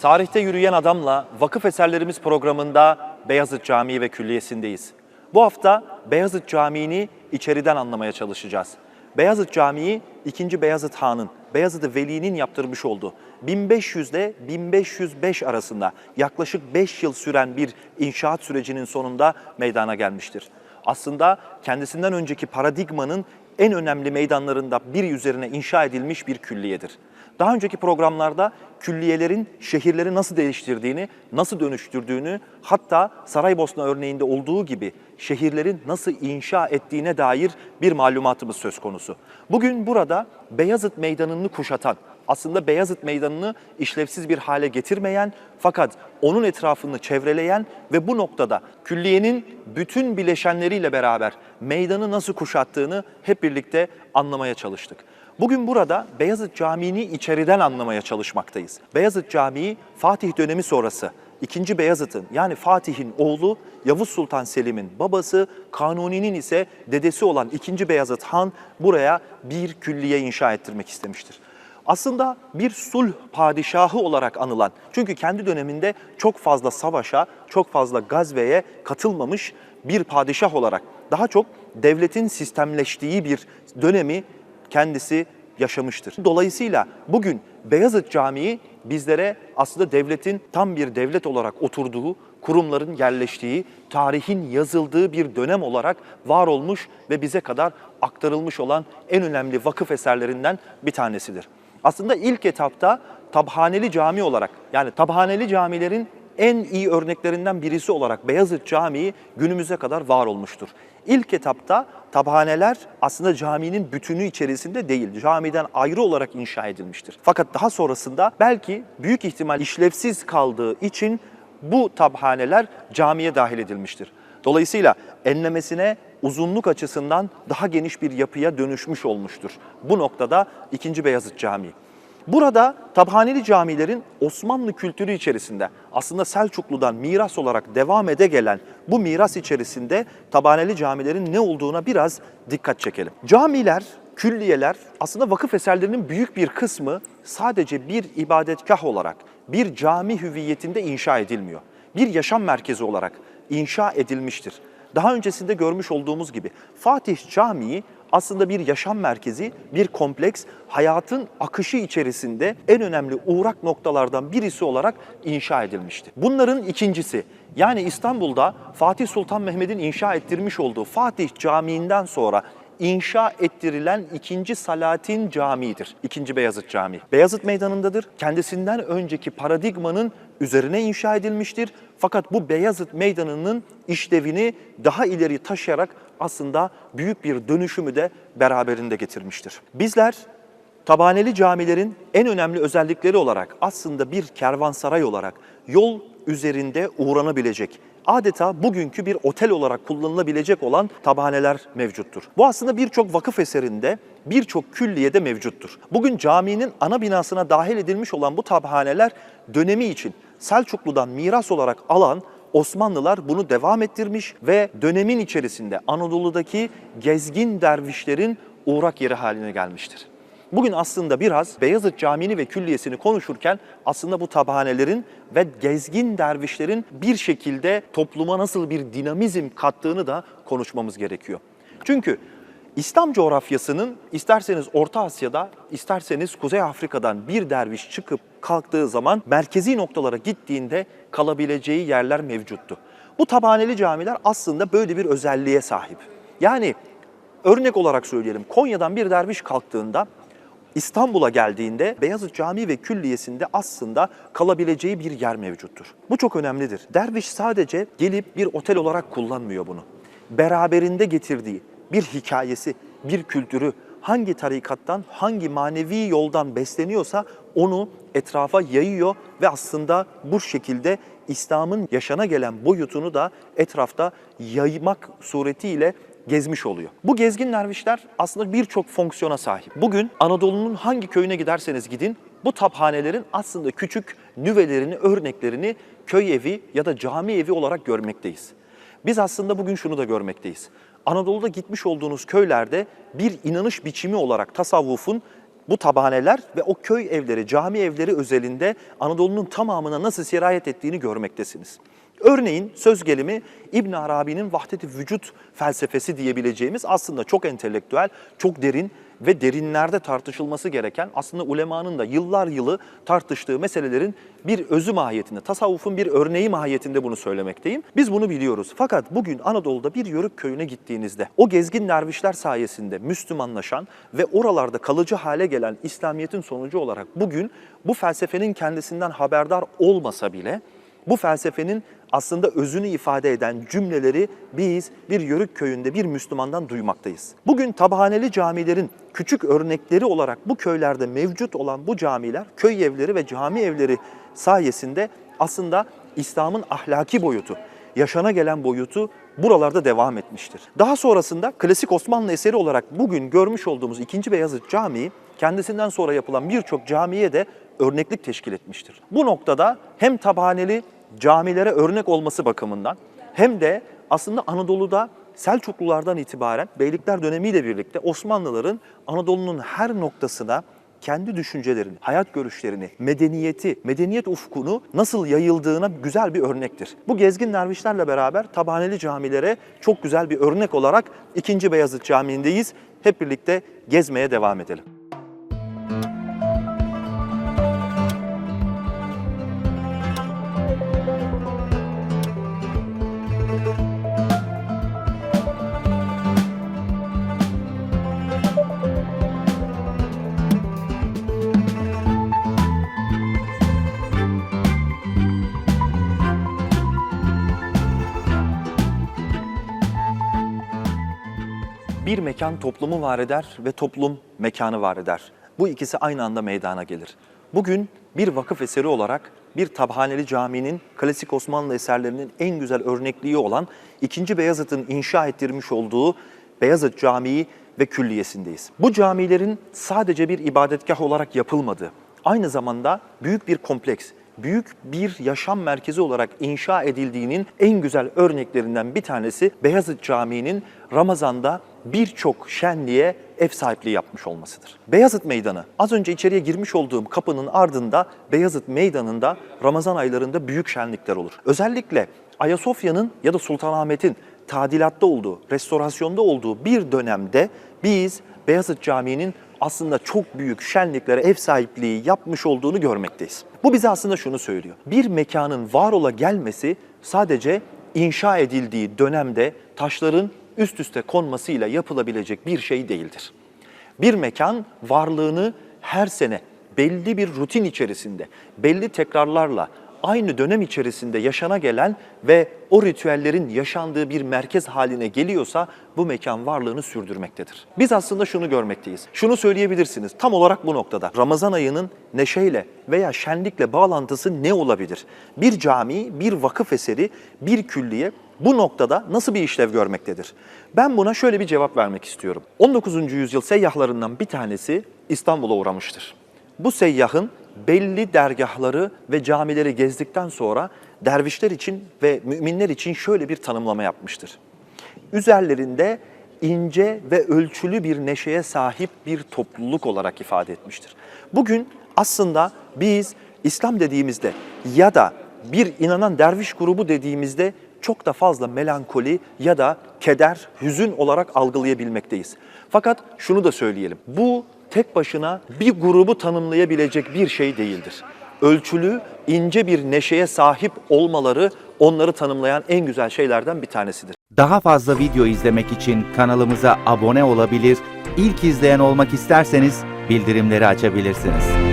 Tarihte Yürüyen Adam'la Vakıf Eserlerimiz programında Beyazıt Camii ve Külliyesi'ndeyiz. Bu hafta Beyazıt Camii'ni içeriden anlamaya çalışacağız. Beyazıt Camii 2. Beyazıt Han'ın, Beyazıt Veli'nin yaptırmış olduğu 1500 ile 1505 arasında yaklaşık 5 yıl süren bir inşaat sürecinin sonunda meydana gelmiştir. Aslında kendisinden önceki paradigmanın en önemli meydanlarında biri üzerine inşa edilmiş bir külliyedir. Daha önceki programlarda külliyelerin şehirleri nasıl değiştirdiğini, nasıl dönüştürdüğünü, hatta Saraybosna örneğinde olduğu gibi şehirlerin nasıl inşa ettiğine dair bir malumatımız söz konusu. Bugün burada Beyazıt Meydanı'nı kuşatan, aslında Beyazıt Meydanı'nı işlevsiz bir hale getirmeyen fakat onun etrafını çevreleyen ve bu noktada külliyenin bütün bileşenleriyle beraber meydanı nasıl kuşattığını hep birlikte anlamaya çalıştık. Bugün burada Beyazıt Camii'ni içeriden anlamaya çalışmaktayız. Beyazıt Camii Fatih dönemi sonrası 2. Beyazıt'ın yani Fatih'in oğlu Yavuz Sultan Selim'in babası Kanuni'nin ise dedesi olan 2. Beyazıt Han buraya bir külliye inşa ettirmek istemiştir. Aslında bir sulh padişahı olarak anılan, çünkü kendi döneminde çok fazla savaşa, çok fazla gazveye katılmamış bir padişah olarak daha çok devletin sistemleştiği bir dönemi kendisi yaşamıştır. Dolayısıyla bugün Beyazıt Camii bizlere aslında devletin tam bir devlet olarak oturduğu, kurumların yerleştiği, tarihin yazıldığı bir dönem olarak var olmuş ve bize kadar aktarılmış olan en önemli vakıf eserlerinden bir tanesidir. Aslında ilk etapta Tabhaneli Cami olarak yani Tabhaneli camilerin en iyi örneklerinden birisi olarak Beyazıt Camii günümüze kadar var olmuştur. İlk etapta tabhaneler aslında caminin bütünü içerisinde değil, camiden ayrı olarak inşa edilmiştir. Fakat daha sonrasında belki büyük ihtimal işlevsiz kaldığı için bu tabhaneler camiye dahil edilmiştir. Dolayısıyla enlemesine uzunluk açısından daha geniş bir yapıya dönüşmüş olmuştur. Bu noktada 2. Beyazıt Camii. Burada Tabhaneli camilerin Osmanlı kültürü içerisinde aslında Selçuklu'dan miras olarak devam ede gelen bu miras içerisinde Tabhaneli camilerin ne olduğuna biraz dikkat çekelim. Camiler, külliyeler aslında vakıf eserlerinin büyük bir kısmı sadece bir ibadetgah olarak, bir cami hüviyetinde inşa edilmiyor. Bir yaşam merkezi olarak inşa edilmiştir. Daha öncesinde görmüş olduğumuz gibi Fatih Camii aslında bir yaşam merkezi, bir kompleks, hayatın akışı içerisinde en önemli uğrak noktalardan birisi olarak inşa edilmişti. Bunların ikincisi, yani İstanbul'da Fatih Sultan Mehmet'in inşa ettirmiş olduğu Fatih Camii'nden sonra inşa ettirilen ikinci Salatin Camii'dir. İkinci Beyazıt Camii. Beyazıt Meydanı'ndadır. Kendisinden önceki paradigmanın üzerine inşa edilmiştir. Fakat bu Beyazıt Meydanı'nın işlevini daha ileri taşıyarak aslında büyük bir dönüşümü de beraberinde getirmiştir. Bizler Tabaneli camilerin en önemli özellikleri olarak aslında bir kervansaray olarak yol üzerinde uğranabilecek, adeta bugünkü bir otel olarak kullanılabilecek olan tabhaneler mevcuttur. Bu aslında birçok vakıf eserinde, birçok külliyede mevcuttur. Bugün caminin ana binasına dahil edilmiş olan bu tabhaneler dönemi için Selçuklu'dan miras olarak alan Osmanlılar bunu devam ettirmiş ve dönemin içerisinde Anadolu'daki gezgin dervişlerin uğrak yeri haline gelmiştir. Bugün aslında biraz Beyazıt Camii'ni ve külliyesini konuşurken aslında bu tabhanelerin ve gezgin dervişlerin bir şekilde topluma nasıl bir dinamizm kattığını da konuşmamız gerekiyor. Çünkü İslam coğrafyasının isterseniz Orta Asya'da, isterseniz Kuzey Afrika'dan bir derviş çıkıp kalktığı zaman merkezi noktalara gittiğinde kalabileceği yerler mevcuttu. Bu tabhaneli camiler aslında böyle bir özelliğe sahip. Yani örnek olarak söyleyelim Konya'dan bir derviş kalktığında İstanbul'a geldiğinde Beyazıt Camii ve Külliyesi'nde aslında kalabileceği bir yer mevcuttur. Bu çok önemlidir. Derviş sadece gelip bir otel olarak kullanmıyor bunu. Beraberinde getirdiği bir hikayesi, bir kültürü, hangi tarikattan, hangi manevi yoldan besleniyorsa onu etrafa yayıyor ve aslında bu şekilde İslam'ın yaşana gelen boyutunu da etrafta yaymak suretiyle gezmiş oluyor. Bu gezgin dervişler aslında birçok fonksiyona sahip. Bugün Anadolu'nun hangi köyüne giderseniz gidin bu taphanelerin aslında küçük nüvelerini, örneklerini köy evi ya da cami evi olarak görmekteyiz. Biz aslında bugün şunu da görmekteyiz. Anadolu'da gitmiş olduğunuz köylerde bir inanış biçimi olarak tasavvufun bu tabhaneler ve o köy evleri, cami evleri özelinde Anadolu'nun tamamına nasıl sirayet ettiğini görmektesiniz. Örneğin söz gelimi İbn Arabi'nin vahdeti vücut felsefesi diyebileceğimiz aslında çok entelektüel, çok derin ve derinlerde tartışılması gereken aslında ulemanın da yıllar yılı tartıştığı meselelerin bir özü mahiyetinde, tasavvufun bir örneği mahiyetinde bunu söylemekteyim. Biz bunu biliyoruz. Fakat bugün Anadolu'da bir yörük köyüne gittiğinizde o gezgin dervişler sayesinde Müslümanlaşan ve oralarda kalıcı hale gelen İslamiyet'in sonucu olarak bugün bu felsefenin kendisinden haberdar olmasa bile bu felsefenin aslında özünü ifade eden cümleleri biz bir yörük köyünde bir Müslümandan duymaktayız. Bugün tabhaneli camilerin küçük örnekleri olarak bu köylerde mevcut olan bu camiler, köy evleri ve cami evleri sayesinde aslında İslam'ın ahlaki boyutu, yaşana gelen boyutu buralarda devam etmiştir. Daha sonrasında klasik Osmanlı eseri olarak bugün görmüş olduğumuz 2. Beyazıt Camii kendisinden sonra yapılan birçok camiye de örneklik teşkil etmiştir. Bu noktada hem tabhaneli camilere örnek olması bakımından hem de aslında Anadolu'da Selçuklulardan itibaren Beylikler dönemiyle birlikte Osmanlıların Anadolu'nun her noktasına kendi düşüncelerini, hayat görüşlerini, medeniyeti, medeniyet ufkunu nasıl yayıldığına güzel bir örnektir. Bu gezgin dervişlerle beraber Tabhaneli camilere çok güzel bir örnek olarak 2. Beyazıt Camii'ndeyiz. Hep birlikte gezmeye devam edelim. Bir mekan toplumu var eder ve toplum mekanı var eder. Bu ikisi aynı anda meydana gelir. Bugün bir vakıf eseri olarak bir Tabhaneli Camii'nin klasik Osmanlı eserlerinin en güzel örnekliği olan 2. Beyazıt'ın inşa ettirmiş olduğu Beyazıt Camii ve külliyesindeyiz. Bu camilerin sadece bir ibadetgah olarak yapılmadığı, aynı zamanda büyük bir kompleks, büyük bir yaşam merkezi olarak inşa edildiğinin en güzel örneklerinden bir tanesi Beyazıt Camii'nin Ramazan'da birçok şenliğe ev sahipliği yapmış olmasıdır. Beyazıt Meydanı, az önce içeriye girmiş olduğum kapının ardında Beyazıt Meydanı'nda Ramazan aylarında büyük şenlikler olur. Özellikle Ayasofya'nın ya da Sultanahmet'in tadilatta olduğu, restorasyonda olduğu bir dönemde biz Beyazıt Camii'nin aslında çok büyük şenliklere ev sahipliği yapmış olduğunu görmekteyiz. Bu bize aslında şunu söylüyor. Bir mekanın var ola gelmesi sadece inşa edildiği dönemde taşların üst üste konmasıyla yapılabilecek bir şey değildir. Bir mekan varlığını her sene belli bir rutin içerisinde, belli tekrarlarla aynı dönem içerisinde yaşana gelen ve o ritüellerin yaşandığı bir merkez haline geliyorsa bu mekan varlığını sürdürmektedir. Biz aslında şunu görmekteyiz. Şunu söyleyebilirsiniz tam olarak bu noktada. Ramazan ayının neşeyle veya şenlikle bağlantısı ne olabilir? Bir cami, bir vakıf eseri, bir külliye bu noktada nasıl bir işlev görmektedir? Ben buna şöyle bir cevap vermek istiyorum. 19. yüzyıl seyyahlarından bir tanesi İstanbul'a uğramıştır. Bu seyyahın belli dergahları ve camileri gezdikten sonra dervişler için ve müminler için şöyle bir tanımlama yapmıştır. Üzerlerinde ince ve ölçülü bir neşeye sahip bir topluluk olarak ifade etmiştir. Bugün aslında biz İslam dediğimizde ya da bir inanan derviş grubu dediğimizde çok da fazla melankoli ya da keder, hüzün olarak algılayabilmekteyiz. Fakat şunu da söyleyelim. Bu tek başına bir grubu tanımlayabilecek bir şey değildir. Ölçülü, ince bir neşeye sahip olmaları onları tanımlayan en güzel şeylerden bir tanesidir. Daha fazla video izlemek için kanalımıza abone olabilir, ilk izleyen olmak isterseniz bildirimleri açabilirsiniz.